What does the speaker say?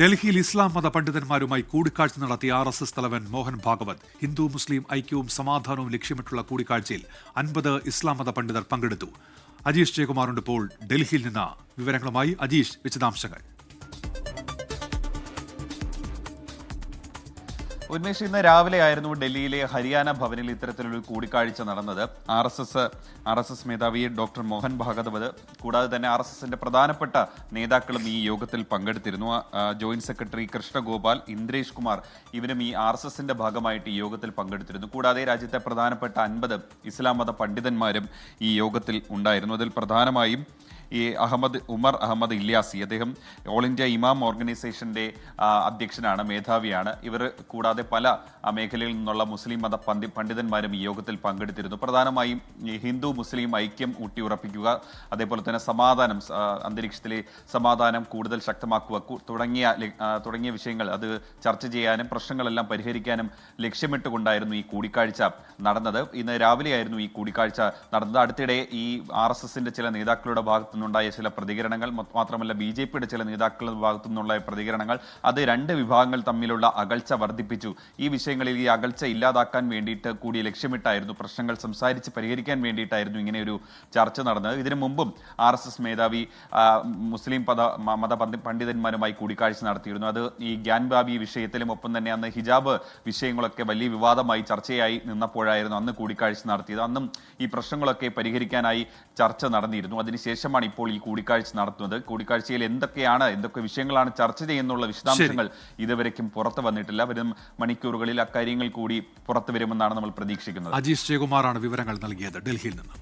ഡൽഹിയിൽ ഇസ്ലാം മത പണ്ഡിതന്മാരുമായി കൂടിക്കാഴ്ച നടത്തിയ ആർ എസ് എസ് തലവൻ മോഹൻ ഭാഗവത് ഹിന്ദു മുസ്ലിം ഐക്യവും സമാധാനവും ലക്ഷ്യമിട്ടുള്ള കൂടിക്കാഴ്ചയിൽ അൻപത് ഇസ്ലാം മത പണ്ഡിതർ പങ്കെടുത്തു. അജീഷ് ജയകുമാറുണ്ട് ഇപ്പോൾ ഡൽഹിയിൽ നിന്ന്. വിവരങ്ങളുമായി അജീഷ് വിശദാംശങ്ങൾ. ഉന്മേഷ് ഇന്ന് രാവിലെ ആയിരുന്നു ഡൽഹിയിലെ ഹരിയാന ഭവനിൽ ഇത്തരത്തിലൊരു കൂടിക്കാഴ്ച നടന്നത്. R S S R S S മേധാവി ഡോക്ടർ മോഹൻ ഭാഗവത് കൂടാതെ തന്നെ ആർ എസ് എസിന്റെ പ്രധാനപ്പെട്ട നേതാക്കളും ഈ യോഗത്തിൽ പങ്കെടുത്തിരുന്നു. ജോയിന്റ് സെക്രട്ടറി കൃഷ്ണഗോപാൽ ഇന്ദ്രേഷ് കുമാർ ഇവരും ഈ ആർ എസ് എസിന്റെ ഭാഗമായിട്ട് ഈ യോഗത്തിൽ പങ്കെടുത്തിരുന്നു. കൂടാതെ രാജ്യത്തെ പ്രധാനപ്പെട്ട അൻപത് ഇസ്ലാം മത പണ്ഡിതന്മാരും ഈ യോഗത്തിൽ ഉണ്ടായിരുന്നു. അതിൽ പ്രധാനമായും ഈ അഹമ്മദ് ഉമർ അഹമ്മദ് ഇല്യാസി അദ്ദേഹം ഓൾ ഇന്ത്യ ഇമാം ഓർഗനൈസേഷന്റെ അധ്യക്ഷനാണ് മേധാവിയാണ്. ഇവർ കൂടാതെ പല ആ, മേഖലയിൽ നിന്നുള്ള മുസ്ലിം മത പണ്ഡി പണ്ഡിതന്മാരും ഈ യോഗത്തിൽ പങ്കെടുത്തിരുന്നു. പ്രധാനമായും ഈ ഹിന്ദു മുസ്ലിം ഐക്യം ഊട്ടിയുറപ്പിക്കുക അതേപോലെ തന്നെ സമാധാനം അന്തരീക്ഷത്തിലെ സമാധാനം കൂടുതൽ ശക്തമാക്കുക തുടങ്ങിയ തുടങ്ങിയ വിഷയങ്ങൾ അത് ചർച്ച ചെയ്യാനും പ്രശ്നങ്ങളെല്ലാം പരിഹരിക്കാനും ലക്ഷ്യമിട്ടുകൊണ്ടായിരുന്നു ഈ കൂടിക്കാഴ്ച നടന്നത്. ഇന്ന് രാവിലെയായിരുന്നു ഈ കൂടിക്കാഴ്ച നടന്നത്. അടുത്തിടെ ഈ ആർ എസ് എസിന്റെ ചില നേതാക്കളുടെ ഭാഗത്തു നിന്നുണ്ടായ ചില പ്രതികരണങ്ങൾ മാത്രമല്ല ബി ജെ പിയുടെ ചില നേതാക്കളുടെ ഭാഗത്തു നിന്നുള്ള പ്രതികരണങ്ങൾ അത് രണ്ട് വിഭാഗങ്ങൾ തമ്മിലുള്ള അകൽച്ച വർദ്ധിപ്പിച്ചു. ഈ വിഷയങ്ങളിൽ ഈ അകൽച്ച ഇല്ലാതാക്കാൻ വേണ്ടിയിട്ട് കൂടി ലക്ഷ്യമിട്ടായിരുന്നു പ്രശ്നങ്ങൾ സംസാരിച്ച് പരിഹരിക്കാൻ വേണ്ടിയിട്ടായിരുന്നു ഇങ്ങനെ ഒരു ചർച്ച നടന്നത്. ഇതിനു മുമ്പും ആർ എസ് എസ് മേധാവി മുസ്ലിം പദ മത പണ്ഡിതന്മാരുമായി കൂടിക്കാഴ്ച നടത്തിയിരുന്നു. അത് ഈ ഗ്യാൻബാബി വിഷയത്തിലും ഒപ്പം തന്നെ അന്ന് ഹിജാബ് വിഷയങ്ങളൊക്കെ വലിയ വിവാദമായി ചർച്ചയായി നിന്നപ്പോഴായിരുന്നു അന്ന് കൂടിക്കാഴ്ച നടത്തിയത്. അന്നും ഈ പ്രശ്നങ്ങളൊക്കെ പരിഹരിക്കാനായി ചർച്ച നടന്നിരുന്നു. അതിനുശേഷമാണ് ഇപ്പോൾ ഈ കൂടിക്കാഴ്ച നടത്തുന്നത്. കൂടിക്കാഴ്ചയിൽ എന്തൊക്കെയാണ് എന്തൊക്കെ വിഷയങ്ങളാണ് ചർച്ച ചെയ്യുന്നുള്ള വിശദാംശങ്ങൾ ഇതുവരയ്ക്കും പുറത്തു വന്നിട്ടില്ല. വരും മണിക്കൂറുകളിൽ അക്കാര്യങ്ങൾ കൂടി പുറത്തു വരുമെന്നാണ് നമ്മൾ പ്രതീക്ഷിക്കുന്നത്. അജീഷ് ജയകുമാറാണ് വിവരങ്ങൾ നൽകിയത്. ഡൽഹിയിൽ നിന്ന്.